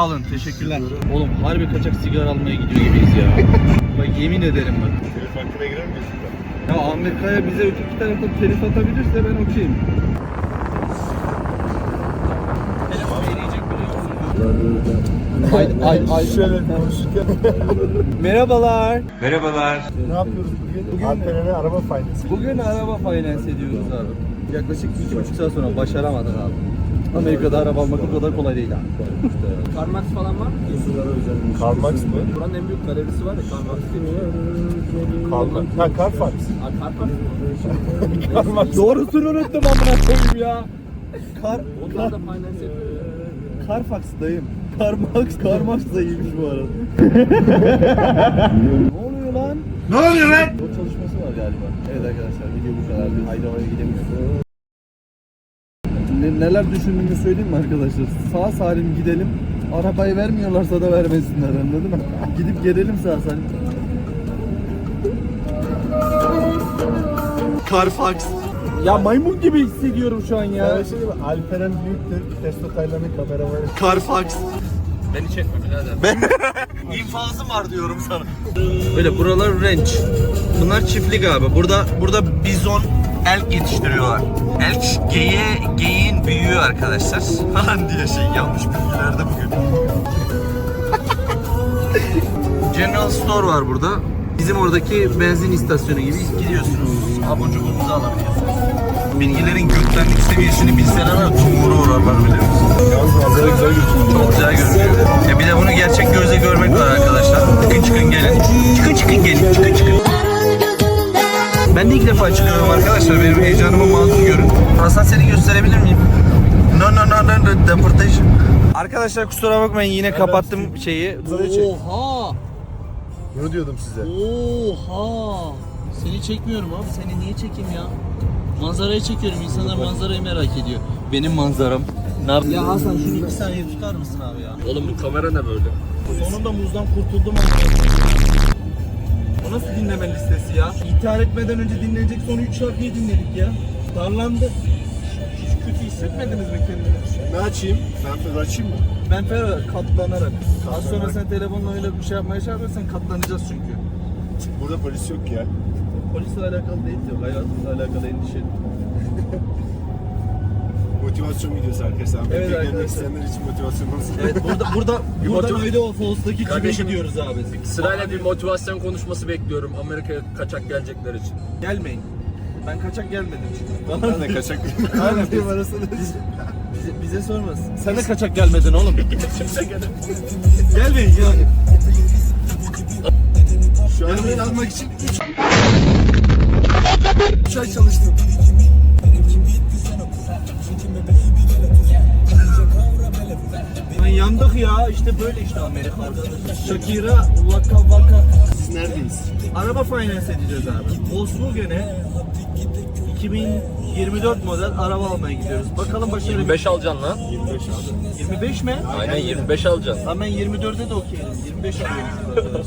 Sağ olun. Teşekkürler. Oğlum harbi kaçak sigara almaya gidiyor gibiyiz ya. bak yemin ederim bak. Telef hakkına girer miyiz? Ya Amerika'ya bize öteki taraftan telif atabilirse ben okeyim. Ay ay ay. Şöyle konuşurken. Merhabalar. ne yapıyoruz bugün? Bugün Alperen'e araba faydası. Bugün araba finance ediyoruz abi. Yaklaşık iki buçuk saat sonra başaramadık abi. Amerika'da araba almak o kadar kolay değil abi. Carmax falan var mı? Carmax mı? Buranın en büyük galerisi var ya Carmax diye. Carmax. Ha Carfax. Ha, Carmax mı? Carmax. Doğrusunu unuttum amına koyayım ya. Kar, Onlar da finance yapıyor. Carfax dayım. Carmax, Carmax dayıymış bu arada. ne oluyor lan? Ne oluyor lan? O çalışması var galiba. Evet arkadaşlar video bu kadar. Bir Aydavar'a gidemiyoruz. Ne, neler düşündüğümü söyleyeyim mi arkadaşlar? Sağ salim gidelim. Arabayı vermiyorlarsa da vermesinler anladın mı? Gidip gelelim sağ salim. Carfax. Ya maymun gibi hissediyorum şu an ya. Bak, Alperen büyüktür. Testo Taylan'ın kameramanı. Carfax. Beni çekme birader. Ben infazım var diyorum sana. Böyle buralar ranch. Bunlar çiftlik abi. Burada burada bizon elk yetiştiriyorlar. Elk geye geyin büyüğü arkadaşlar falan diye şey yanlış bilgilerde bugün. General Store var burada. Bizim oradaki benzin istasyonu gibi gidiyorsunuz. Abur cuburunuzu alabiliyorsunuz. Bilgilerin göklenlik seviyesini bilseler var tumuru uğrarlar biliyor musun? Yalnız manzara güzel gözüküyor. Çok güzel görünüyor. Ya bir de bunu gerçek gözle görmek var arkadaşlar. Çıkın çıkın gelin. Çıkın çıkın gelin. Çıkın çıkın. Ben de ilk defa çıkıyorum arkadaşlar. Benim heyecanımı mazur görün. Hasan seni gösterebilir miyim? No no no no no deportation. Arkadaşlar kusura bakmayın yine kapattım şeyi. Oha! Bunu diyordum size. Oha! Seni çekmiyorum abi. Seni niye çekeyim ya? Manzarayı çekiyorum. İnsanlar manzarayı merak ediyor. Benim manzaram. Ne yaptın? Ya Hasan şunu iki saniye tutar mısın abi ya? Oğlum bu kamera ne böyle? Sonunda muzdan kurtuldum ama. Nasıl dinleme listesi ya? İntihar etmeden önce dinlenecek son 3 şarkıyı dinledik ya. Darlandı. Hiç kötü hissetmediniz mi kendinizi? Ne açayım? Ben fazla açayım mı? Ben Ferhat katlanarak. Az sonra sen telefonla öyle bir şey yapmaya yaparsan katlanacağız çünkü. Burada polis yok ya. Polisle alakalı değil de hayatımızla alakalı endişe. Motivasyon videosu arkadaşlar. Evet Evet arkadaşlar. isteyenler için motivasyon olsun. Evet burada burada burada motiv- Idaho Falls'taki cibe Kardeşim- gidiyoruz abi. Sırayla bir motivasyon konuşması bekliyorum Amerika'ya kaçak gelecekler için. Gelmeyin. Ben kaçak gelmedim çünkü. Bana ne kaçak Aynen biz, biz, bize, bize sormasın. Sen de kaçak gelmedin oğlum. Gelmeyin yani. Şu an almak için 3 ay çalıştım. Lan yandık ya işte böyle işte Amerika. Shakira vaka vaka. Biz neredeyiz? Araba finance edeceğiz abi. Volkswagen'e 2024 model araba almaya gidiyoruz. Bakalım başarı 25 alacaksın lan. 25 abi. 25 mi? Aynen 25 alacaksın. Lan ben 24'e de okeyim. 25 alıyorum.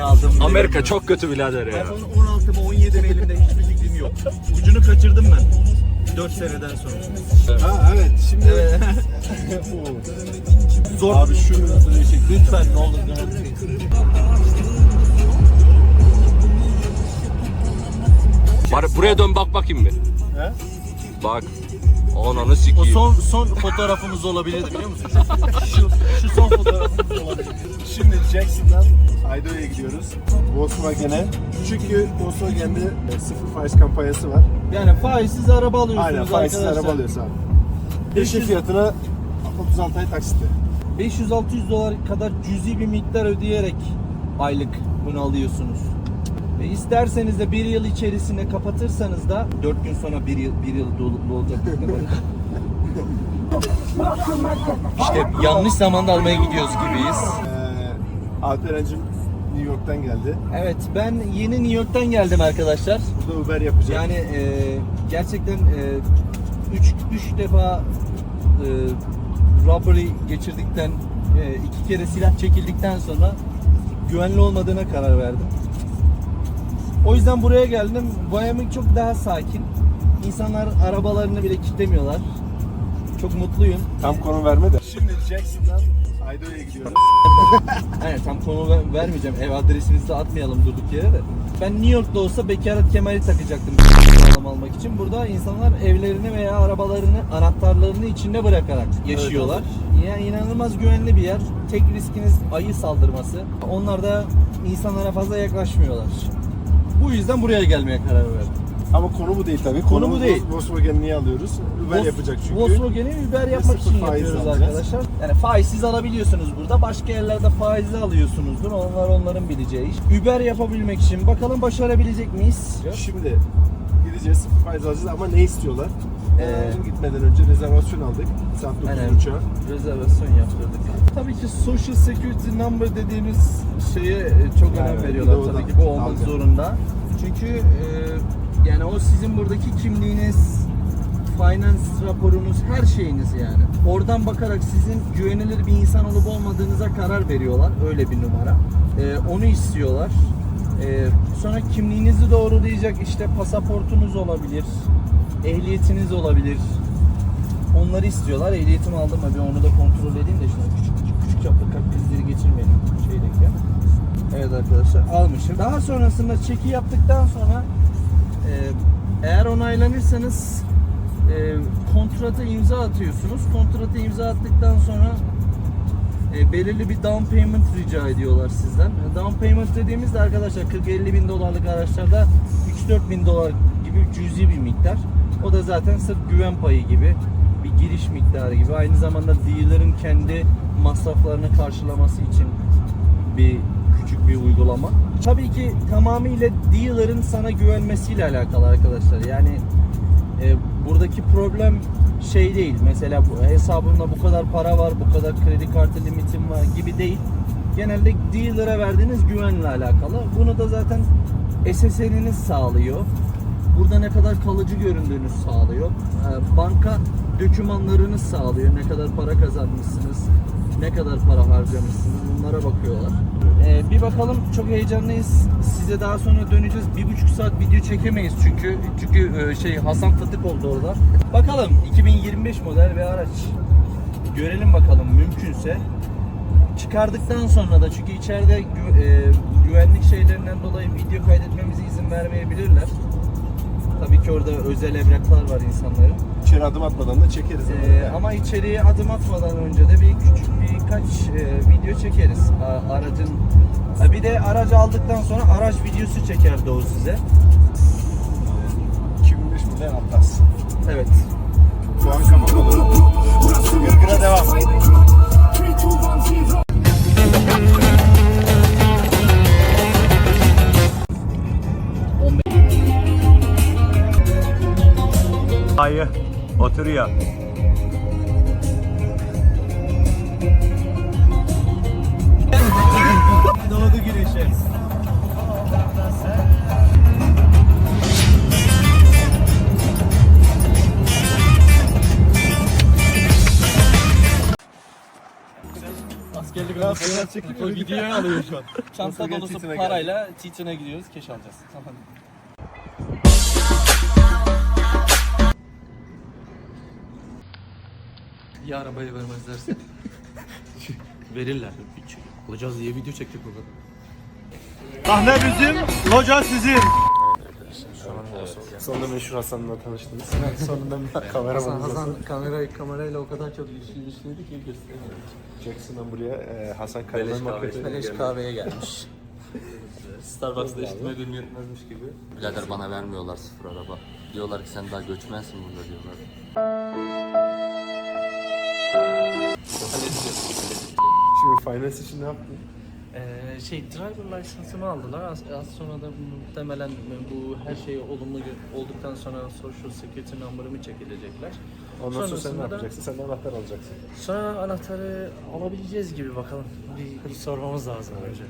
Aldım. Amerika çok kötü birader ya. iPhone 16 mı 17 mi elimde hiçbir fikrim yok. Ucunu kaçırdım ben. 4 seneden sonra. Ha evet şimdi. Zor. Abi şunu Lütfen ne olur ne olur. Bari buraya dön bak bakayım bir. He? Bak. Ananı O sikeyim. son son fotoğrafımız olabilirdi biliyor musun? Şu, şu son fotoğrafımız olabilir. Şimdi Jackson'dan Idaho'ya gidiyoruz. Volkswagen'e. Çünkü Volkswagen'de e, sıfır faiz kampanyası var. Yani faizsiz araba alıyorsunuz Aynen faizsiz arkadaşlar. araba alıyorsun abi. Peşin 500 fiyatına 36 ay taksitle. 500-600 dolar kadar cüzi bir miktar ödeyerek aylık bunu alıyorsunuz. Ve isterseniz de bir yıl içerisinde kapatırsanız da 4 gün sonra bir yıl, bir yıl dolu, olacak. işte yanlış zamanda almaya gidiyoruz gibiyiz. Ee, Alperen'cim New York'tan geldi. Evet ben yeni New York'tan geldim arkadaşlar. Burada Uber yapacak. Yani e, gerçekten 3 üç defa e, robbery geçirdikten, e, iki kere silah çekildikten sonra güvenli olmadığına karar verdim. O yüzden buraya geldim. Wyoming çok daha sakin. İnsanlar arabalarını bile kilitlemiyorlar. Çok mutluyum. Tam konum verme de. Şimdi Jackson'dan Idaho'ya gidiyoruz. Aynen tam konu ver- vermeyeceğim. Ev adresinizi de atmayalım durduk yere de. Ben New York'ta olsa bekaret kemali takacaktım sağlam almak için. Burada insanlar evlerini veya arabalarını, anahtarlarını içinde bırakarak yaşıyorlar. Yani inanılmaz güvenli bir yer. Tek riskiniz ayı saldırması. Onlar da insanlara fazla yaklaşmıyorlar. Bu yüzden buraya gelmeye karar verdim. Ama konu bu değil tabii. Konu Konumuz bu değil. Volkswagen'i niye alıyoruz? Uber Vos- yapacak çünkü. Volkswagen'i Uber yapmak için yapıyoruz alacağız. arkadaşlar. Yani faizsiz alabiliyorsunuz burada. Başka yerlerde faizli alıyorsunuzdur. Onlar onların bileceği iş. Uber yapabilmek için bakalım başarabilecek miyiz? Şimdi gideceğiz, faiz alacağız ama ne istiyorlar? Ee, gitmeden önce rezervasyon aldık. Saat 9 Aynen. uçağı. Rezervasyon yaptırdık. Tabii ki Social Security Number dediğimiz şeye e, çok önem Evet, veriyorlar. bir de o Tabii da ki bu olmak dalga. zorunda. Çünkü e, yani o sizin buradaki kimliğiniz, finance raporunuz, her şeyiniz yani. Oradan bakarak sizin güvenilir bir insan olup olmadığınıza karar veriyorlar. Öyle bir numara. E, onu istiyorlar. E, sonra kimliğinizi doğrulayacak işte pasaportunuz olabilir, ehliyetiniz olabilir. Onları istiyorlar. Ehliyetimi aldım abi onu da kontrol edeyim de şuna küçük küçük küçük çaplı kalp krizleri geçirmeyelim şeydeki. Evet arkadaşlar almışım. Daha sonrasında çeki yaptıktan sonra e, eğer onaylanırsanız e, kontrata imza atıyorsunuz. Kontrata imza attıktan sonra e, belirli bir down payment rica ediyorlar sizden. E, Down payment dediğimizde arkadaşlar 40-50 bin dolarlık araçlarda 3-4 bin dolar gibi cüzi bir miktar. O da zaten sırf güven payı gibi bir giriş miktarı gibi. Aynı zamanda dealer'ın kendi masraflarını karşılaması için bir küçük bir uygulama. Tabii ki tamamıyla dealer'ın sana güvenmesiyle alakalı arkadaşlar. Yani e, buradaki problem şey değil. Mesela bu hesabımda bu kadar para var, bu kadar kredi kartı limitim var gibi değil. Genelde dealer'a verdiğiniz güvenle alakalı. Bunu da zaten SSN'iniz sağlıyor. Burada ne kadar kalıcı göründüğünüz sağlıyor. E, banka dokümanlarınız sağlıyor. Ne kadar para kazanmışsınız, ne kadar para harcamışsınız bunlara bakıyorlar. E, bir bakalım çok heyecanlıyız. Size daha sonra döneceğiz. Bir buçuk saat video çekemeyiz çünkü çünkü e, şey Hasan Fıtık oldu orada. Bakalım 2025 model bir araç. Görelim bakalım mümkünse. Çıkardıktan sonra da çünkü içeride gü- e, güvenlik şeylerinden dolayı video kaydetmemize izin vermeyebilirler. Tabii ki orada özel evraklar var insanların. İçeri adım atmadan da çekeriz. Ee, ama içeriye adım atmadan önce de bir küçük birkaç e, video çekeriz A- aracın. Ha, Bir de aracı aldıktan sonra araç videosu çeker Doğu size. 2005 model Atlas. Evet. Şu an kapalı. Oturuyor. Doğdu güneşe. Askerlik arabası videoyu alıyor şu an. Çanta dolusu parayla Titan'a gidiyoruz, keş alacağız. Ya arabayı vermezlerse? Verirler. Alacağız diye video çektik burada. Sahne bizim, loca sizin. Sonunda meşhur Hasan'la tanıştınız. Sonunda kameramanımız Hasan. kamerayı kamerayla o kadar çok ilişki ilişkiydi ki gösteremiyor. Jackson'dan buraya e, Hasan Kaleş muhabbeti. Beleş kahveye gelmiş. Starbucks'ta içtim ödüm yetmezmiş gibi. Birader bana vermiyorlar sıfır araba. Diyorlar ki sen daha göçmensin burada diyorlar. Şimdi finance için ne yaptın? Ee, şey driver license'ımı aldılar. Az, az sonra da muhtemelen bu her şey olumlu gö- olduktan sonra social security number'ımı çekilecekler. Ondan sonra sen ne Sonrasında da- yapacaksın? Sen de anahtar alacaksın. Sonra anahtarı alabileceğiz gibi bakalım. Bir, bir sormamız lazım önce.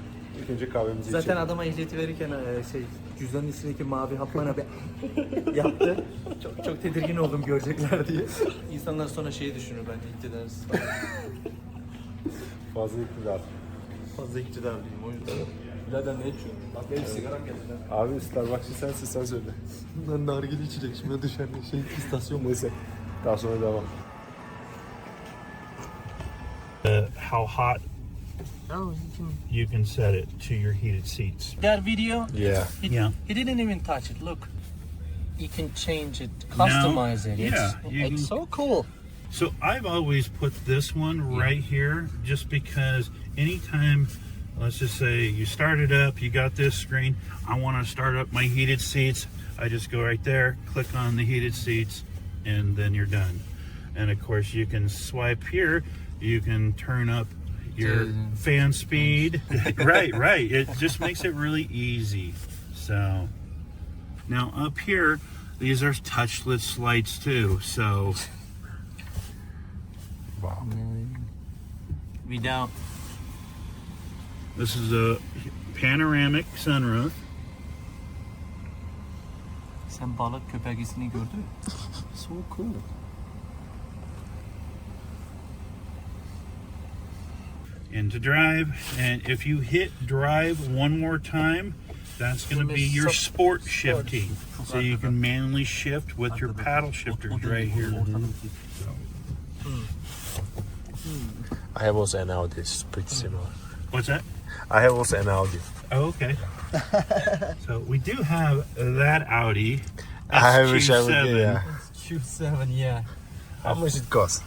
İlk önce kahvemizi Zaten içelim. adama ehliyeti verirken e, şey cüzdanın içindeki mavi hap bana bir yaptı. Çok çok tedirgin oldum görecekler diye. İnsanlar sonra şeyi düşünür bence iktidarız. Fazla iktidar. Fazla iktidarlıyım o yüzden. Birader ne içiyorsun? Bak benim sigaram geldi lan. Abi Starbucks'ı sensin sen söyle. Ben nargile içecek şimdi dışarıda şey istasyon Neyse. Daha sonra devam. how hot Oh, you can. you can set it to your heated seats. That video, Yeah. he, Yeah. he didn't even touch it. Look, you can change it, customize it. Yeah, It's, it's can- so cool. So I've always put this one right here just because anytime, let's just say you start it up, you got this screen, I want to start up my heated seats. I just go right there, click on the heated seats, and then you're done. And of course, you can swipe here, you can turn up your fan speed. right, right. It just makes it really easy. So now up here, these are touchless lights too. So we don't. This is a panoramic sunroof. sen balık köpeğisini gördün. So cool. And to drive, and if you hit drive one more time, that's going to be your sport shifting. So you can manually shift with your paddle shifters right here. I have also an Audi. It's pretty similar. What's that? I have also an Audi. Oh, okay. so we do have that Audi. I wish I would SQ7. get, yeah. Q7 yeah. How much it cost?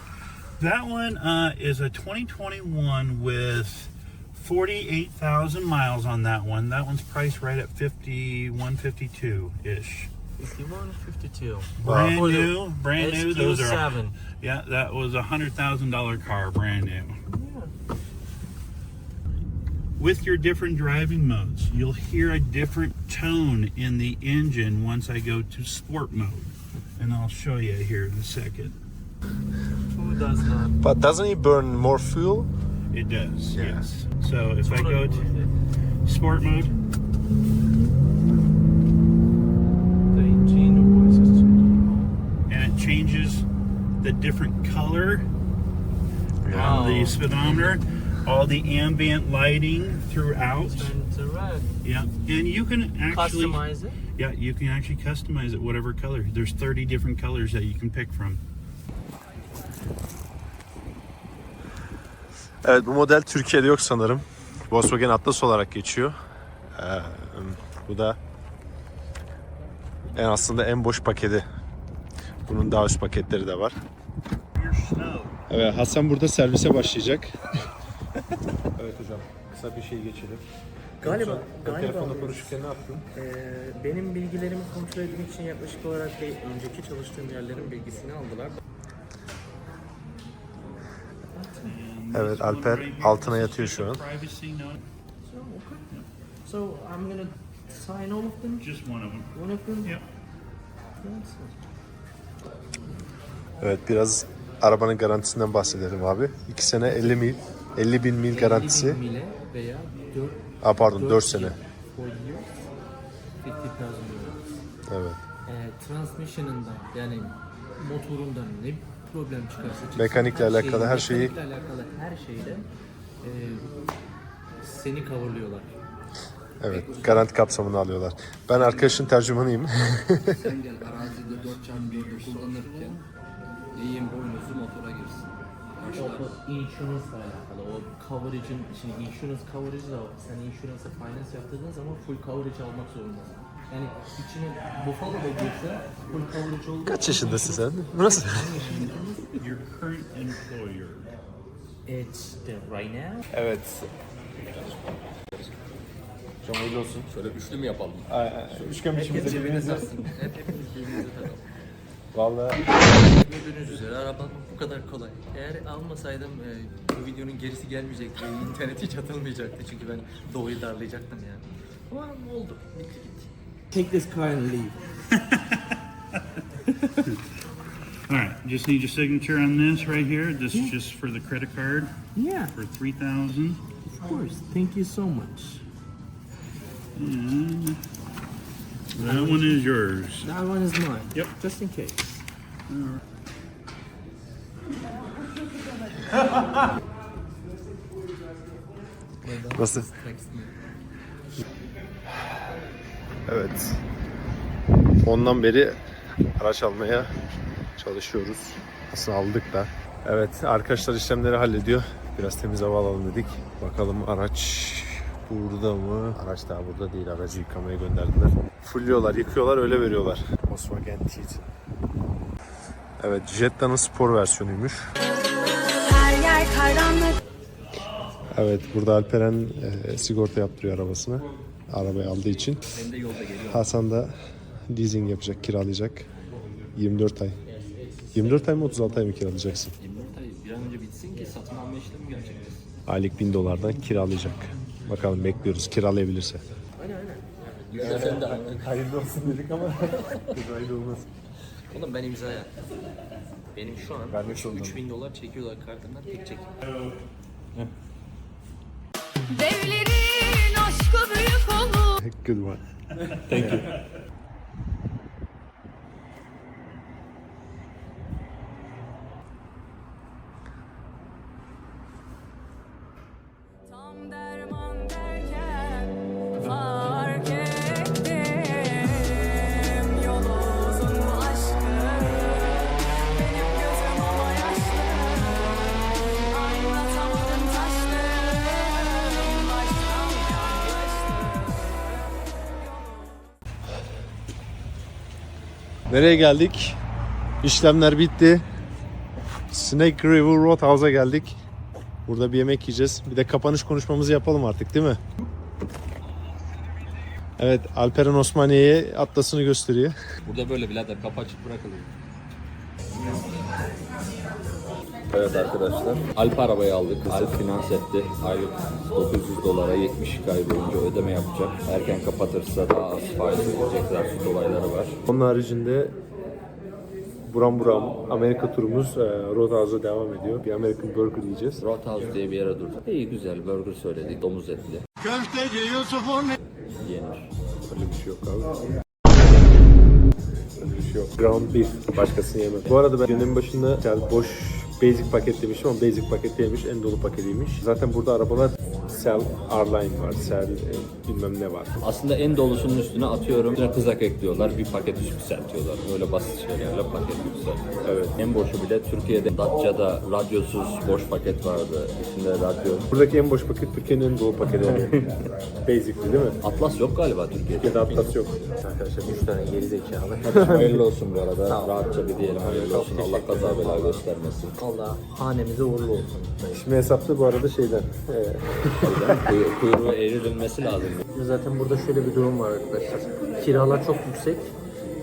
That one uh, is a 2021 with 48,000 miles on that one. That one's priced right at 5152 ish. 51, 52. Brand the new, brand new. Those are SQ7. yeah. That was a hundred thousand dollar car, brand new. With your different driving modes, you'll hear a different tone in the engine once I go to sport mode, and I'll show you here in a second. Who does not? But doesn't it burn more fuel? It does, Yeah. yes. So if I go to sport mode, The engine voice is changing. and it changes the different color Yeah. on the Oh. speedometer, all the ambient lighting throughout. Turn to red. Yeah, and you can actually Customize it. yeah you can actually customize it whatever color. There's 30 different colors that you can pick from. Evet bu model Türkiye'de yok sanırım. Volkswagen Atlas olarak geçiyor. Ee, bu da en aslında en boş paketi. Bunun daha üst paketleri de var. Evet Hasan burada servise başlayacak. evet hocam kısa bir şey geçelim. Galiba, Sen galiba telefonda konuşurken ne yaptın? Ee, benim bilgilerimi kontrol etmek için yaklaşık olarak bir önceki çalıştığım yerlerin bilgisini aldılar. Evet Alper altına yatıyor şu an. Privacy note, So, okay. So, I'm gonna sign all of them? just one of them. One of them? Yep. Yes. Evet biraz arabanın garantisinden bahsedelim abi. 2 sene 50 mil, 50 bin mil garantisi. 50 bin mile veya 4, Aa pardon 4 sene. 4 years, 50,000 euro. Evet. Ee, transmission'ında yani motorunda ne problem çıkarsa çıksın, Mekanikle alakalı her şeyi- mekanikle alakalı her şeyde e, seni coverlıyorlar. Evet garanti kapsamını alıyorlar. Ben arkadaşın tercümanıyım. Sen gel arazide 4x4'ü kullanırken eğim boynuzu motora girsin. Başlar. O insurance ile alakalı. O coverage'ın, şimdi insurance coverage da var. Sen insurance'a finance yaptırdığın zaman full coverage almak zorundasın. Yani içine Buffalo'da girse full coverage olduğu Kaç yaşındasın sen? Nasıl? Your current employer. It's the right now. Evet. Hocam hayırlı olsun. Şöyle üçlü mü yapalım? Üçgen biçimde birbirinize. Hep hepimiz birbirimize takalım. Vallahi Gördüğünüz üzere araba bu kadar kolay. Eğer almasaydım e, bu videonun gerisi gelmeyecekti. İnternet hiç atılmayacaktı. Çünkü ben Doğu'yu darlayacaktım yani. Ama oldu. Bitti gitti. Take this car and leave. All right, just need your signature on this right here. This is just for the credit card Yeah, for 3000 of course. Thank you so much. and that one is yours. That one is mine. Yep. Just in case. nasıl? Evet. Ondan beri araç almaya çalışıyoruz. Aslında aldık da. Evet arkadaşlar işlemleri hallediyor. Biraz temiz hava alalım dedik. Bakalım araç burada mı? Araç daha burada değil. Aracı yıkamaya gönderdiler. Fulluyorlar, yıkıyorlar, öyle veriyorlar. Volkswagen Titan. Evet, Jetta'nın spor versiyonuymuş. Her yer karanlık. Evet, burada Alperen e, sigorta yaptırıyor arabasını. Arabayı aldığı için. Hasan da leasing yapacak, kiralayacak. 24 ay. 24 ay mı 36 ay mı kiralayacaksın? 24 ay bir an önce bitsin ki satın alma işlemi gerçekleşsin. Aylık 1000 dolardan kiralayacak. Bakalım bekliyoruz kiralayabilirse. Sen de Hayırlı olsun dedik ama hayırlı olmaz. Oğlum ben imza yaptım. Benim şu an zorunda 3000 dolar çekiyorlar kartından tek çek. Devlerin aşkı büyük olur. Good one. Tam Nereye geldik? İşlemler bitti. Snake River Roadhouse'a geldik. Burada bir yemek yiyeceğiz. Bir de kapanış konuşmamızı yapalım artık değil mi? Evet Alperen Osmaniye'ye atlasını gösteriyor. Burada böyle birader kapı açık bırakılıyor. Evet arkadaşlar. Alp arabayı aldık. Alp finans etti. Aylık 900 dolara 70 ay boyunca ödeme yapacak. Erken kapatırsa daha az faiz ödeyecekler. Süt olayları var. Onun haricinde buram buram Amerika turumuz e, Roadhouse'a devam ediyor. Bir American Burger yiyeceğiz. Roadhouse diye bir yere durduk. İyi güzel burger söyledik. Domuz etli. Köfteci Yusuf'un Yenir. Öyle bir şey yok abi. Öyle bir şey yok. Ground beef. Başkasını yemem. Bu arada ben günün başında yani boş basic paket demiştim ama basic paket değilmiş. En dolu paketiymiş. Zaten burada arabalar Cell R-Line var. Cell e, bilmem ne var. Aslında en dolusunun üstüne atıyorum. Üstüne kızak ekliyorlar. Bir paket yükseltiyorlar. Öyle basit şeylerle paket yükseltiyor. Evet. En boşu bile Türkiye'de Datça'da radyosuz boş paket vardı. İçinde radyo. Buradaki en boş paket Türkiye'nin en dolu paketi. Basic'li değil mi? Atlas yok galiba Türkiye'de. Türkiye'de Atlas yok. Arkadaşlar 3 tane geri zekalı. hayırlı olsun bu arada. Rahatça bir diyelim hayırlı olsun. Allah kaza bela göstermesin. Allah hanemize uğurlu olsun. Şimdi hesapta bu arada şeyden. e, Kuy- kuyruğu eğrilmesi lazım. Zaten burada şöyle bir durum var arkadaşlar. Kiralar çok yüksek.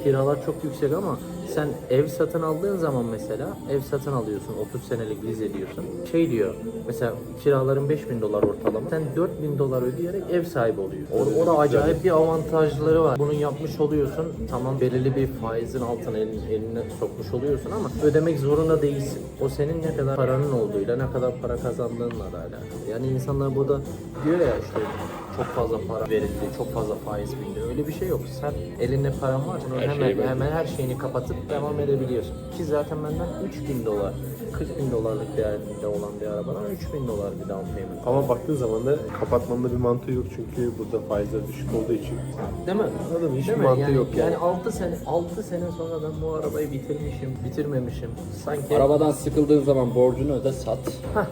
Kiralar çok yüksek ama sen ev satın aldığın zaman mesela ev satın alıyorsun 30 senelik liz ediyorsun. Şey diyor mesela kiraların 5000 dolar ortalama. Sen 4000 dolar ödeyerek ev sahibi oluyorsun. Or- orada acayip bir avantajları var. Bunu yapmış oluyorsun. Tamam belirli bir faizin altına elin, eline sokmuş oluyorsun ama ödemek zorunda değilsin. O senin ne kadar paranın olduğuyla ne kadar para kazandığınla da alakalı. Yani insanlar burada diyor ya işte çok fazla para verildi, çok fazla faiz bindi. Öyle bir şey yok. Sen elinde paran var. Bunu hemen hemen her şeyini kapatıp devam edebiliyorsun. Ki zaten benden 3000 dolar, 40 bin dolarlık değerinde olan bir arabadan 3000 dolar bir down payment. ama baktığın zaman da kapatmanın bir mantığı yok çünkü burada faizler düşük olduğu için. Değil mi? Anladın mı? Hiçbir Değil mi? mantığı yani, yok yani. yani 6 sene 6 sene sonra ben bu arabayı bitirmişim, bitirmemişim. Sanki Arabadan sıkıldığın zaman borcunu öde sat. Hah,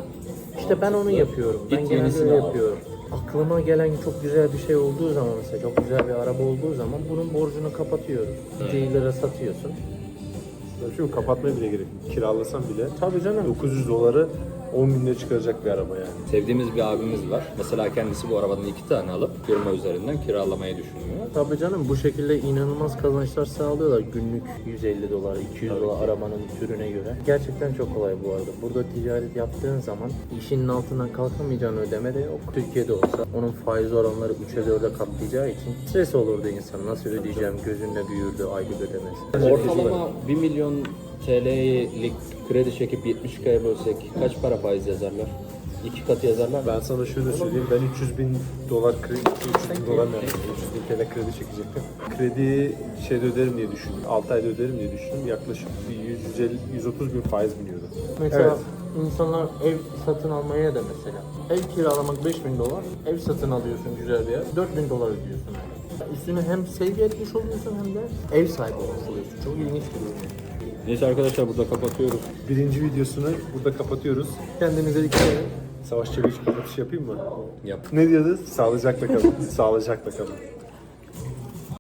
işte ben onu yapıyorum. Ben Git genelde yenisini öyle al. yapıyorum. Aklıma gelen çok güzel bir şey olduğu zaman mesela çok güzel bir araba olduğu zaman bunun borcunu kapatıyoruz. Dealer'a satıyorsun. Şimdi kapatmaya bile gerek yok. Kiralasan bile Tabii canım. 900 doları 10 binde çıkaracak bir araba yani. Sevdiğimiz bir abimiz var. Mesela kendisi bu arabadan iki tane alıp firma üzerinden kiralamayı düşünüyor. Tabii canım bu şekilde inanılmaz kazançlar sağlıyorlar. Günlük 150 dolar, 200 dolar arabanın türüne göre. Gerçekten çok kolay bu arada. Burada ticaret yaptığın zaman işinin altından kalkamayacağın ödeme de yok. Türkiye'de olsa onun faiz oranları 3'e 4'e katlayacağı için stres olurdu insan. Nasıl ödeyeceğim gözünde büyürdü aylık ödemesi. Ortalama 1 milyon TL'lik kredi çekip 70 kaya bölsek kaç para faiz yazarlar? İki katı yazarlar mı? Ben sana şöyle söyleyeyim. Ben 300 bin dolar kredi, 300 bin dolar ne? 300 bin TL kredi çekecektim. Krediyi şeyde öderim diye düşündüm. 6 ayda öderim diye düşündüm. Yaklaşık bir 150, 130 bin faiz biniyordu. Mesela Evet. insanlar ev satın almaya da mesela. Ev kiralamak 5000 dolar, ev satın alıyorsun güzel bir yer, 4000 dolar ödüyorsun. Yani. Üstüne hem sevgi etmiş oluyorsun hem de ev sahibi olmuş oluyorsun. Çok ilginç bir durum. Neyse arkadaşlar burada kapatıyoruz. Birinci videosunu burada kapatıyoruz. Kendinize dikkat edin. Savaş Çeviç kapatış yapayım mı? Yap. Ne diyordunuz? Sağlıcakla kalın. Sağlıcakla kalın.